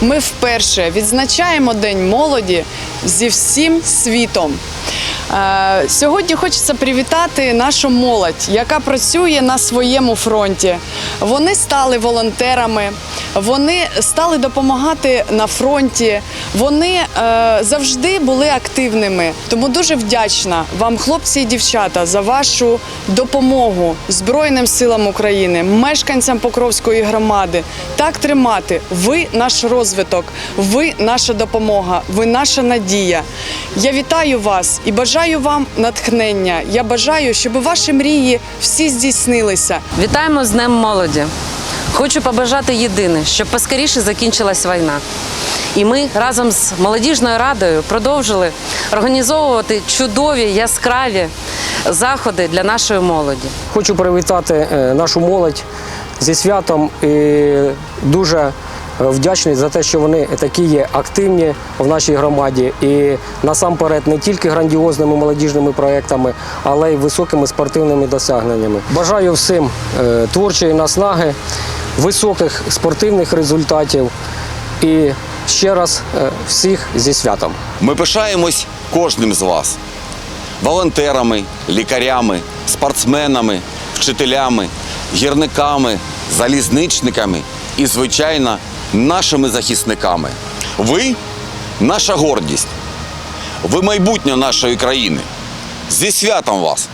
ми вперше відзначаємо День молоді зі всім світом. Е, Сьогодні хочеться привітати нашу молодь, яка працює на своєму фронті. Вони стали волонтерами, вони стали допомагати на фронті. Вони е, завжди були активними. Тому дуже вдячна вам, хлопці і дівчата, за вашу допомогу Збройним силам України, мешканцям Покровської громади. Так тримати. Ви наш розвиток, ви наша допомога, ви наша надія. Я вітаю вас і бажаю вам натхнення. Я бажаю, щоб ваші мрії всі здійснилися. Вітаємо з Днем молоді. Хочу побажати єдине, щоб поскоріше закінчилась війна. І ми разом з молодіжною радою продовжили організовувати чудові яскраві заходи для нашої молоді. Хочу привітати е, нашу молодь зі святом і дуже е, вдячний за те, що вони такі є активні в нашій громаді. І насамперед не тільки грандіозними молодіжними проектами, але й високими спортивними досягненнями. Бажаю всім е, творчої наснаги, високих спортивних результатів і ще раз е, всіх зі святом. Ми пишаємось кожним з вас волонтерами, лікарями, спортсменами, вчителями, гірниками, залізничниками і, звичайно, нашими захисниками. Ви наша гордість. Ви майбутнє нашої країни. Зі святом вас!